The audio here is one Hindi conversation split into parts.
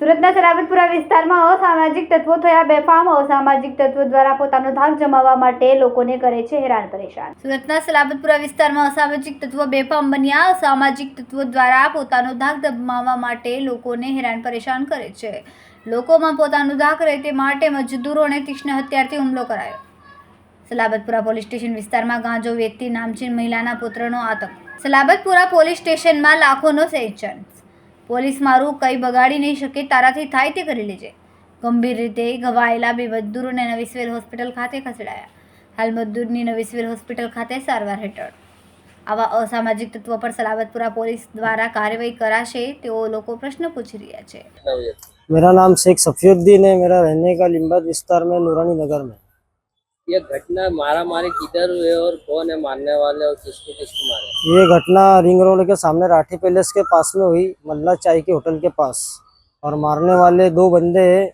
સુરતના સલાબતપુરા વિસ્તારમાં અસામાજિક તત્વો થયા, બેફામ અસામાજિક તત્વો દ્વારા પોતાનો ધાક જમાવવા માટે લોકોને કરે છે હેરાન પરેશાન. સુરતના સલાબતપુરા વિસ્તારમાં અસામાજિક તત્વો બેફામ બન્યા, અસામાજિક તત્વો દ્વારા પોતાનો ધાક જમાવવા માટે લોકોને હેરાન પરેશાન કરે છે. લોકોમાં પોતાનો ધાક રહે તે માટે મજદૂરોને તીક્ષ્ણ હથિયારથી હુમલો કરાયો. સલાબતપુરા પોલીસ સ્ટેશન વિસ્તારમાં ગાંજો વેચતી નામચીન મહિલાના પુત્રનો આતંક. સલાબતપુરા પોલીસ સ્ટેશનમાં લાખોનો સેન્શન પોલીસ મારું કંઈ બગાડી નહીં શકે તારાથી થાય તે કરી લેજે. ગંભીર રીતે ઘવાયેલા બે મજદૂરોને નવીસવેલ હોસ્પિટલ ખાતે ખસેડાયા. હાલ મજદૂરની નવીસવેલ હોસ્પિટલ ખાતે સારવાર હેઠળ. આવા અસામાજિક તત્વો પર સલાબતપુરા પોલીસ દ્વારા કાર્યવાહી કરાશે તેવો લોકો પ્રશ્ન પૂછી રહ્યા છે. મેરા નામ શેખ સફીઉદ્દીન હૈ મેરા રહેને કા લિમ્બાદ વિસ્તાર મેં નૂરાની નગર મેં ये घटना मारा मारी किधर हुए और कौन है मारने वाले और किसको किसको मारे? ये घटना रिंग रोड के सामने राठी पैलेस के पास में हुई मल्ला चाय के होटल के पास। और मारने वाले दो बंदे हैं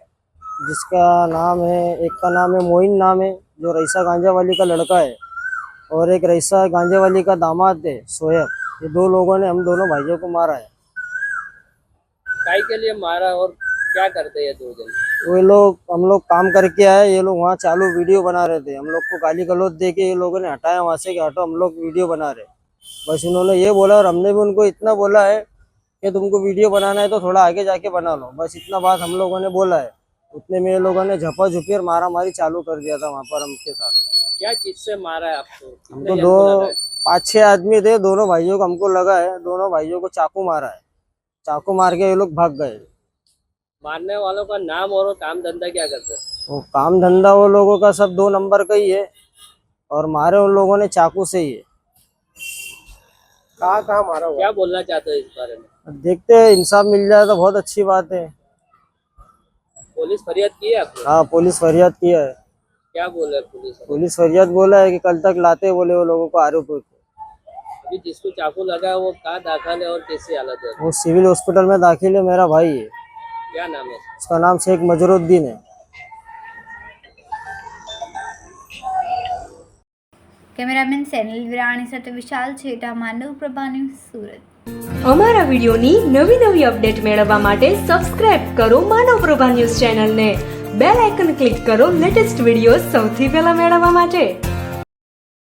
जिसका नाम है एक का नाम है मोइन नाम है जो रईसा गांजा वाली का लड़का है। और एक रईसा गांजा वाली का दामाद है सोयब ये दो लोगों ने हम दोनों भाइयों को मारा है। काय के लिए मारा और क्या करते ये दो जन? वो लोग हम लोग काम करके आए ये लोग वहाँ चालू वीडियो बना रहे थे। हम लोग को गाली गलौज दे के ये लोगों ने हटाया वहाँ से कि हटो हम लोग वीडियो बना रहे बस उन्होंने ये बोला और हमने भी उनको इतना बोला है कि तुमको वीडियो बनाना है तो थोड़ा आगे जाके बना लो। बस इतना बात हम लोगों ने बोला है। उतने में ये लोगों ने झपा झुपी और मारा मारी चालू कर दिया था वहाँ पर हमके साथ। क्या चीज़ से मारा है आपको? हमको दो है? पाँच छह आदमी थे दोनों भाइयों को हमको लगा है दोनों भाइयों को चाकू मारा है। चाकू मार के ये लोग भाग गए। मारने वालों का नाम और काम धंधा क्या करते हैं? वो काम धंधा वो लोगों का सब दो नंबर का ही है और मारे उन लोगों ने चाकू से ही है। कहाँ कहाँ मारा हुआ? क्या बोलना चाहते हो इस बारे में? देखते हैं इंसाफ मिल जाए तो बहुत अच्छी बात है। पुलिस फरियाद की है हाँ पुलिस फरियाद किया है। क्या बोले पुलिस? पुलिस फरियाद बोला है कि कल तक लाते बोले वो लोगों को आरोप अभी जिसको चाकू लगा है वो कहाँ दाखिल है और कैसी हालत है? वो सिविल हॉस्पिटल में दाखिल है मेरा भाई है। क्या नाम है उसका नाम शेख मजरुद्दीन है કેમેરામેન સેનલ વિરાણી સાથે વિશાલ છેટા માનવ પ્રભા ન્યૂઝ સુરત અમારા વિડિયોની નવી નવી અપડેટ મેળવવા માટે સબસ્ક્રાઇબ કરો માનવ પ્રભા ન્યૂઝ ચેનલને બેલ આઇકન ક્લિક કરો લેટેસ્ટ વિડીયો સૌથી પહેલા મેળવવા માટે